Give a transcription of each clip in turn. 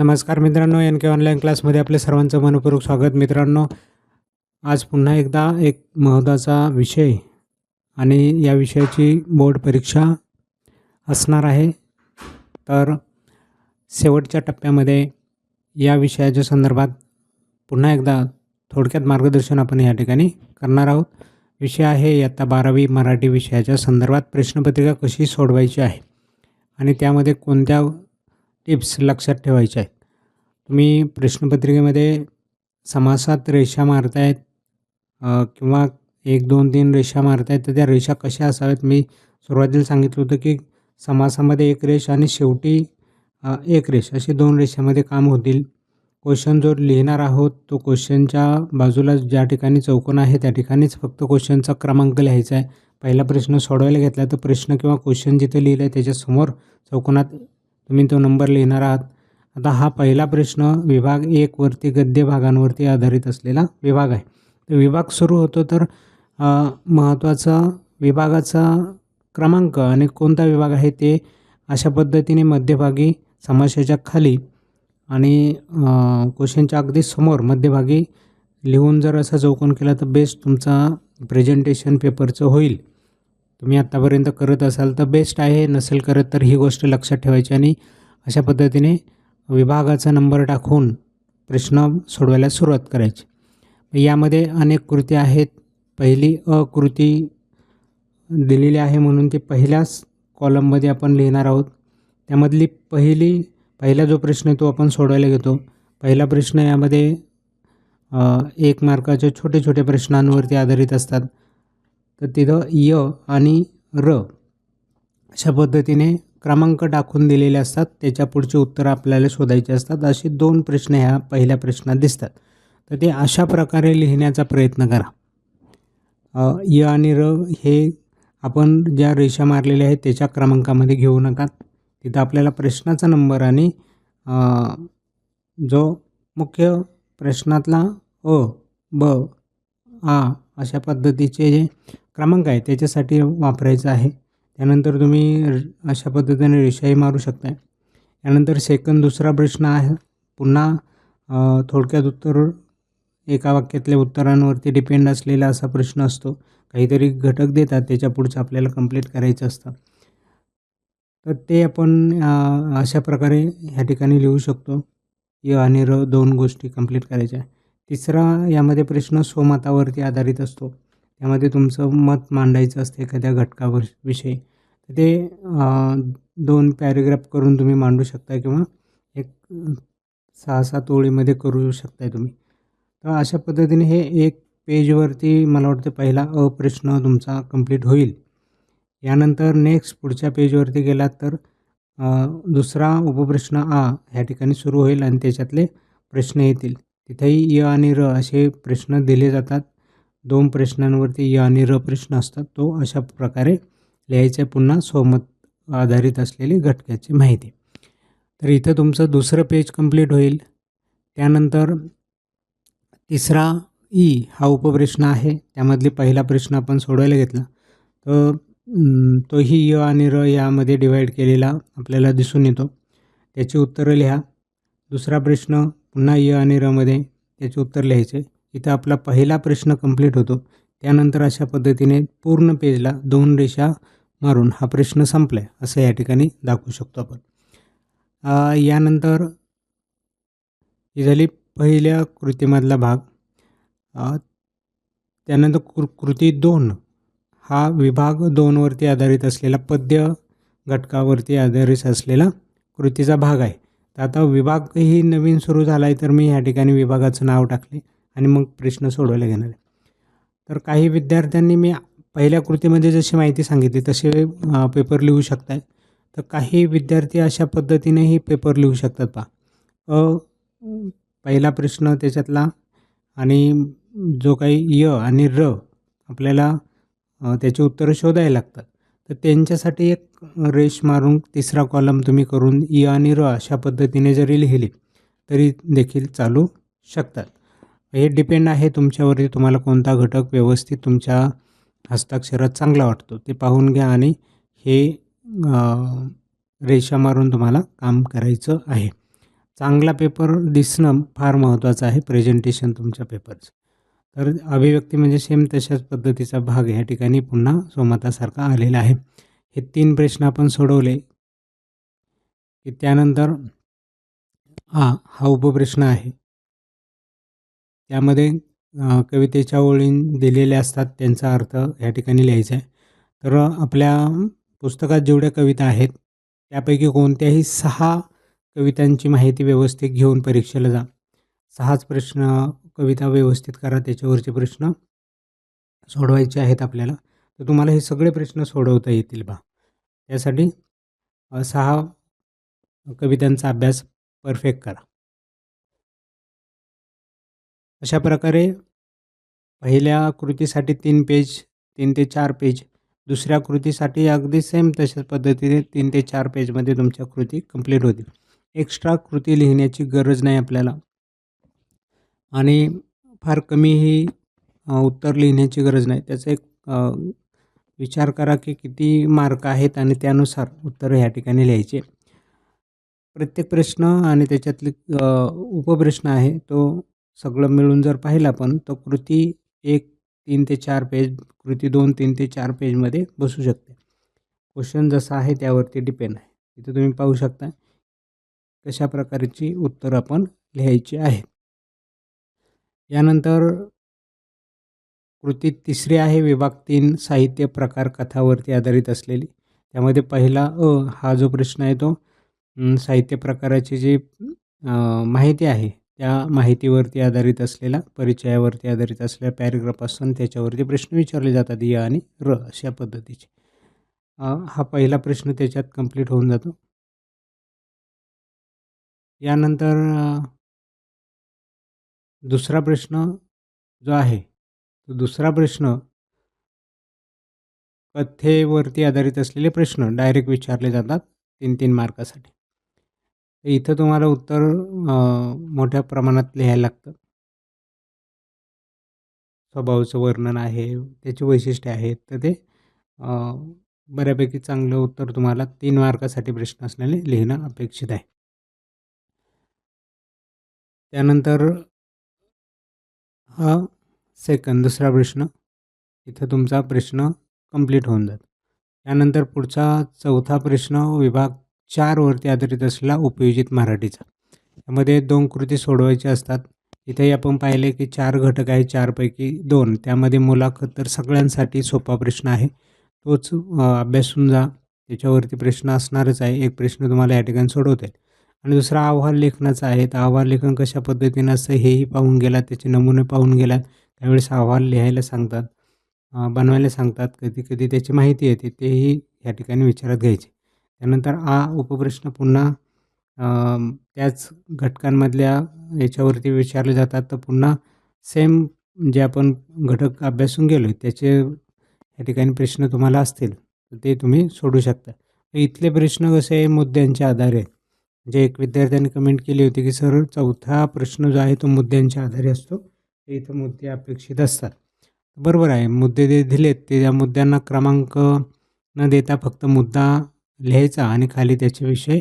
नमस्कार मित्रांनो एन के ऑनलाईन क्लासमध्ये आपले सर्वांचं मनपूर्वक स्वागत. मित्रांनो आज पुन्हा एकदा एक महत्त्वाचा विषय आणि या विषयाची बोर्ड परीक्षा असणार आहे. तर शेवटच्या टप्प्यामध्ये या विषयाच्या संदर्भात पुन्हा एकदा थोडक्यात मार्गदर्शन आपण या ठिकाणी करणार आहोत. विषय आहे इयत्ता बारावी मराठी विषयाच्या संदर्भात प्रश्नपत्रिका कशी सोडवायची आहे आणि त्यामध्ये कोणत्या टिप्स लक्षात ठेवायच्या आहेत. तुम्ही प्रश्नपत्रिकेमध्ये समासात रेषा मारतायत किंवा एक दोन तीन रेषा मारतायत तर त्या रेषा कशा असाव्यात? मी सुरुवातीला सांगितलं होतं की समासामध्ये एक रेष आणि शेवटी एक रेष असे दोन रेषामध्ये काम होतील. क्वेश्चन जो लिहिणार आहोत तो क्वेश्चनच्या बाजूला ज्या ठिकाणी चौकोन आहे त्या ठिकाणीच फक्त क्वेश्चनचा क्रमांक लिहायचा आहे. पहिला प्रश्न सोडवायला घेतला तर प्रश्न किंवा क्वेश्चन जिथे लिहिलं आहे त्याच्यासमोर चौकोनात तुम्ही तो नंबर लिहिणार आहात. आता हा पहिला प्रश्न विभाग एकवरती गद्य भागांवरती आधारित असलेला विभाग आहे. तर विभाग सुरू होतो तर महत्त्वाचा विभागाचा क्रमांक आणि कोणता विभाग आहे ते अशा पद्धतीने मध्यभागी समस्येच्या खाली आणि क्वेश्चनच्या अगदी समोर मध्यभागी लिहून जर असा चौकोन केला तर बेस्ट तुमचा प्रेझेंटेशन पेपरचं होईल. तुम्ही आत्तापर्यंत करत असाल तर बेस्ट आहे नसेल करत तर ही गोष्ट लक्षात ठेवायची आणि अशा पद्धतीने विभागाचा नंबर टाकून प्रश्न सोडवायला सुरुवात करायची. यामध्ये अनेक कृती आहेत. पहिली अकृती दिलेली आहे म्हणून ती पहिल्याच कॉलममध्ये आपण लिहिणार आहोत. त्यामधली पहिली पहिला जो प्रश्न आहे तो आपण सोडवायला घेतो. पहिला प्रश्न यामध्ये एक मार्काचे छोटे छोटे प्रश्नांवरती आधारित असतात. तर तिथं य आणि र अशा पद्धतीने क्रमांक टाकून दिलेले असतात. त्याच्या पुढचे उत्तर आपल्याला शोधायचे असतात. असे दोन प्रश्न ह्या पहिल्या प्रश्नात दिसतात. तर ते अशा प्रकारे लिहिण्याचा प्रयत्न करा. य आणि र हे आपण ज्या रेषा मारलेल्या आहेत त्याच्या क्रमांकामध्ये घेऊ नका. तिथं आपल्याला प्रश्नाचा नंबर आणि जो मुख्य प्रश्नातला अ ब आ अशा पद्धतीचे जे क्रमांक आहे त्याच्यासाठी वापरायचं आहे. त्यानंतर तुम्ही र- अशा पद्धतीने रेषाही मारू शकताय. त्यानंतर सेकंद दुसरा प्रश्न आहे पुन्हा थोडक्यात उत्तर एका वाक्यातल्या उत्तरांवरती डिपेंड असलेला असा प्रश्न असतो. काहीतरी घटक देतात त्याच्या पुढचं आपल्याला कंप्लीट करायचं असतं. तर ते आपण अशा प्रकारे ह्या ठिकाणी लिहू शकतो. य आणि र दोन गोष्टी कंप्लीट करायच्या. तिसरा यामध्ये प्रश्न स्वमतावरती आधारित असतो. त्यामध्ये तुमचं मत मांडायचं असतं एखाद्या घटकावर विषयी. तर ते दोन पॅरेग्राफ करून तुम्ही मांडू शकता किंवा एक सहा सात ओळीमध्ये करू शकताय तुम्ही. तर अशा पद्धतीने हे एक पेजवरती मला वाटतं पहिला अ प्रश्न तुमचा कंप्लीट होईल. यानंतर नेक्स्ट पुढच्या पेजवरती गेलात तर दुसरा उपप्रश्न आ ह्या ठिकाणी सुरू होईल आणि त्याच्यातले प्रश्न येतील. तिथेही य आणि र असे प्रश्न दिले जातात. दोन प्रश्नांवरती य आणि र प्रश्न असतात तो अशा प्रकारे लिहायचं आहे पुन्हा सोमत आधारित असलेली घटकाची माहिती. तर इथं तुमचं दुसरं पेज कंप्लीट होईल. त्यानंतर तिसरा ई हा उपप्रश्न आहे. त्यामधली पहिला प्रश्न आपण सोडवायला घेतला. तर तोही य आणि र यामध्ये डिवाईड केलेला आपल्याला दिसून येतो. त्याची उत्तरं लिहा. दुसरा प्रश्न पुन्हा य आणि रमध्ये त्याचे उत्तर लिहायचे. इथं आपला पहिला प्रश्न कंप्लीट होतो. त्यानंतर अशा पद्धतीने पूर्ण पेजला दोन रेषा मारून हा प्रश्न संपला आहे असं या ठिकाणी दाखवू शकतो आपण. यानंतर ही झाली पहिल्या कृतीमधला भाग. त्यानंतर कृ कृती दोन. हा विभाग दोनवरती आधारित असलेला पद्य घटकावरती आधारित असलेला कृतीचा भाग आहे. तर आता विभागही नवीन सुरू झाला आहे तर मी ह्या ठिकाणी विभागाचं नाव टाकले. आणि मग प्रश्न सोडवायला घेणार आहे. तर काही विद्यार्थ्यांनी मी पहिल्या कृतीमध्ये जशी माहिती सांगितली तसे पेपर लिहू शकताय. तर काही विद्यार्थी अशा पद्धतीनेही पेपर लिहू शकतात पहा. अ पहिला प्रश्न त्याच्यातला आणि जो काही य आणि र आपल्याला त्याची उत्तरं शोधायला लागतात. तर त्यांच्यासाठी एक रेष मारून तिसरा कॉलम तुम्ही करून य आणि र अशा पद्धतीने जरी लिहिले तरी देखील चालू शकतात. हे डिपेंड आहे तुमच्यावरती तुम्हाला कोणता घटक व्यवस्थित तुमच्या हस्ताक्षरात चांगला वाटतो ते पाहून घ्या आणि हे रेषा मारून तुम्हाला काम करायचं आहे. चांगला पेपर दिसणं फार महत्त्वाचं आहे प्रेझेंटेशन तुमच्या पेपरचं तर अभिव्यक्ती म्हणजे सेम तशाच पद्धतीचा भाग ह्या ठिकाणी पुन्हा सोमतासारखा आलेला आहे. हे तीन प्रश्न आपण सोडवले. की त्यानंतर हा हा उपप्रश्न आहे. त्यामध्ये कवितेच्या ओळी दिलेल्या असतात त्यांचा अर्थ ह्या ठिकाणी लिहायचा आहे. तर आपल्या पुस्तकात जेवढ्या कविता आहेत त्यापैकी कोणत्याही सहा कवितांची माहिती व्यवस्थित घेऊन परीक्षेला जा. सहाच प्रश्न कविता व्यवस्थित करा त्याच्यावरचे प्रश्न सोडवायचे आहेत आपल्याला. तर तुम्हाला हे सगळे प्रश्न सोडवता येतील बा. त्यासाठी सहा कवितांचा अभ्यास परफेक्ट करा. अशा प्रकारे पहिल्या कृतीसाठी तीन पेज तीन ते चार पेज दुसऱ्या कृतीसाठी अगदी सेम तशाच पद्धतीने तीन ते चार पेजमध्ये तुमच्या कृती कंप्लीट होतील. एक्स्ट्रा कृती लिहिण्याची गरज नाही आपल्याला. आणि फार कमीही ही उत्तर लिहिण्याची गरज नाही. त्याचा एक विचार करा की किती मार्क आहेत आणि त्यानुसार उत्तरं ह्या ठिकाणी लिहायचे प्रत्येक प्रश्न आणि त्याच्यातले उपप्रश्न आहे तो सगळं मिळून जर पाहिलं आपण तर कृती एक तीन ते चार पेज कृती दोन तीन ते चार पेजमध्ये बसू शकते. क्वेश्चन जसा आहे त्यावरती डिपेंड आहे. इथे तुम्ही पाहू शकता कशा प्रकारची उत्तरं आपण लिहायची आहेत. यानंतर कृती तिसरी आहे विभाग तीन साहित्य प्रकार कथावरती आधारित असलेली. त्यामध्ये पहिला अ हा जो प्रश्न आहे तो साहित्य प्रकाराची जी माहिती आहे त्या माहितीवरती आधारित असलेला परिचयावरती आधारित असलेल्या पॅरेग्राफ असून त्याच्यावरती प्रश्न विचारले जातात य आणि र अशा पद्धतीचे. हा पहिला प्रश्न त्याच्यात कंप्लीट होऊन जातो. यानंतर दुसरा प्रश्न जो आहे तो दुसरा प्रश्न कथेवरती आधारित असलेले प्रश्न डायरेक्ट विचारले जातात तीन तीन मार्कासाठी. इथं तुम्हाला उत्तर मोठ्या प्रमाणात लिहायला लागतं. स्वभावाचं वर्णन आहे त्याची वैशिष्ट्ये आहेत तर ते बऱ्यापैकी चांगलं उत्तर तुम्हाला तीन मार्कासाठी प्रश्न असल्याने लिहिणं अपेक्षित आहे. त्यानंतर हा सेकंद दुसरा प्रश्न. इथं तुमचा प्रश्न कंप्लीट होऊन जातो. त्यानंतर पुढचा चौथा प्रश्न विभाग चारवरती आधारित असलेला उपयोजित मराठीचा. त्यामध्ये दोन कृती सोडवायचे असतात. इथेही आपण पाहिले की चार घटक आहे चारपैकी दोन. त्यामध्ये मुलाखत तर सगळ्यांसाठी सोपा प्रश्न आहे. तोच अभ्यासून जा त्याच्यावरती प्रश्न असणारच आहे. एक प्रश्न तुम्हाला या ठिकाणी सोडवता. येईल आणि दुसरा अहवाल लेखनाचा आहे. तर अहवाल लेखन कशा पद्धतीनं असतं हेही पाहून गेलात त्याचे नमुने पाहून गेलात. त्यावेळेस अहवाल लिहायला सांगतात. बनवायला सांगतात. कधी कधी त्याची माहिती येते. तेही या ठिकाणी विचारात घ्यायचे. त्यानंतर आ उपप्रश्न पुन्हा त्याच घटकांमधल्या याच्यावरती विचारले जातात. तर पुन्हा सेम जे आपण घटक अभ्यासून गेलो आहे त्याचे या ठिकाणी प्रश्न तुम्हाला असतील तर ते तुम्ही सोडू शकता. इथले प्रश्न कसे मुद्द्यांच्या आधारे. आहेत. म्हणजे एक विद्यार्थ्यांनी कमेंट केली होती की सर चौथा प्रश्न जो आहे तो मुद्द्यांच्या आधारे असतो. ते इथं मुद्दे अपेक्षित असतात. बरोबर आहे. मुद्दे जे दिलेत ते त्या मुद्द्यांना क्रमांक न देता फक्त मुद्दा लिहायचा आणि खाली त्याचे विषय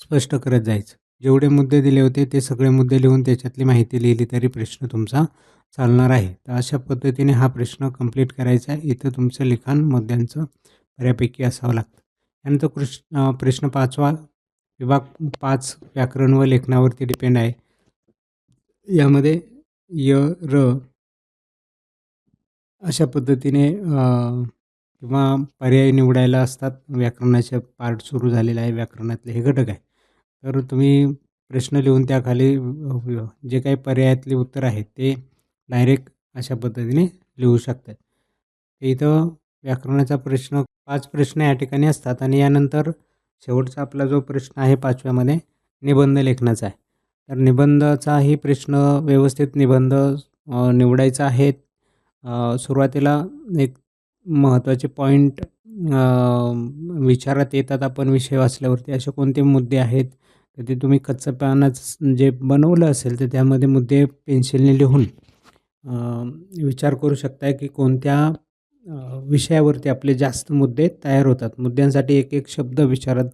स्पष्ट करत जायचं. जेवढे मुद्दे दिले होते ते सगळे मुद्दे लिहून त्याच्यातली माहिती लिहिली तरी प्रश्न तुमचा चालणार आहे. तर अशा पद्धतीने हा प्रश्न कंप्लीट करायचा आहे. इथं तुमचं लिखाण मुद्द्यांचं बऱ्यापैकी असावं लागतं. त्यानंतर कृष्ण प्रश्न पाचवा विभाग पाच व्याकरण व लेखनावरती डिपेंड आहे. यामध्ये य र अशा पद्धतीने किंवा पर्याय निवडायला असतात. व्याकरणाचे पार्ट सुरू झालेला आहे. व्याकरणातले हे घटक आहे. तर तुम्ही प्रश्न लिहून त्याखाली जे काही पर्यायातले उत्तर आहेत ते डायरेक्ट अशा पद्धतीने लिहू शकतात इथं व्याकरणाचा प्रश्न पाच प्रश्न या ठिकाणी असतात आणि यानंतर शेवटचा आपला जो प्रश्न आहे पाचव्यामध्ये निबंध लेखनाचा आहे. तर निबंधाचाही प्रश्न व्यवस्थित निबंध निवडायचा आहे. सुरुवातीला एक महत्त्वाचे पॉईंट विचारात येतात आपण विषय वाचल्यावरती. असे कोणते मुद्दे आहेत? तर ते तुम्ही कच्चं पानाचं जे बनवलं असेल तर त्यामध्ये मुद्दे पेन्सिलने लिहून विचार करू शकताय की कोणत्या विषयावरती आपले जास्त मुद्दे तयार होतात. मुद्द्यांसाठी एक एक शब्द विचारात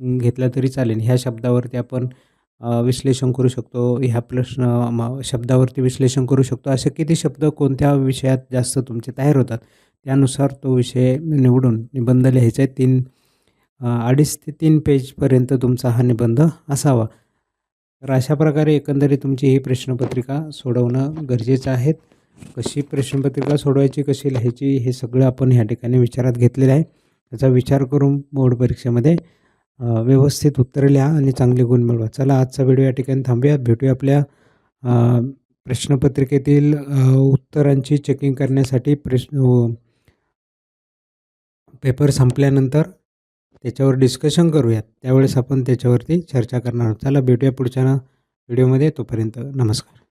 घेतला तरी चालेल. ह्या शब्दावरती आपण विश्लेषण करू शकतो. ह्या प्रश्न शब्दावरती विश्लेषण करू शकतो. असे किती शब्द कोणत्या विषयात जास्त तुमचे तयार होतात? त्यानुसार तो विषय निवडून निबंध लिहायचा आहे. तीन अडीच ते तीन पेजपर्यंत तुमचा हा निबंध असावा. तर अशा प्रकारे एकंदरीत तुमची ही प्रश्नपत्रिका सोडवणं गरजेचं आहे. कशी प्रश्नपत्रिका सोडवायची कशी लिहायची हे सगळं आपण ह्या ठिकाणी विचारात घेतलेलं आहे. त्याचा विचार करून बोर्ड परीक्षेमध्ये व्यवस्थित उत्तर लिहा आणि चांगले गुण मिळवा चला आजचा व्हिडिओ या ठिकाणी थांबूया. भेटूया आपल्या प्रश्नपत्रिकेतील उत्तरांची चेकिंग करण्यासाठी प्रश्न पेपर संपल्यानंतर त्याच्यावर डिस्कशन करूयात. त्यावेळेस आपण त्याच्यावरती चर्चा करणार आहोत. चला भेटूया पुढच्या व्हिडिओमध्ये. तोपर्यंत नमस्कार.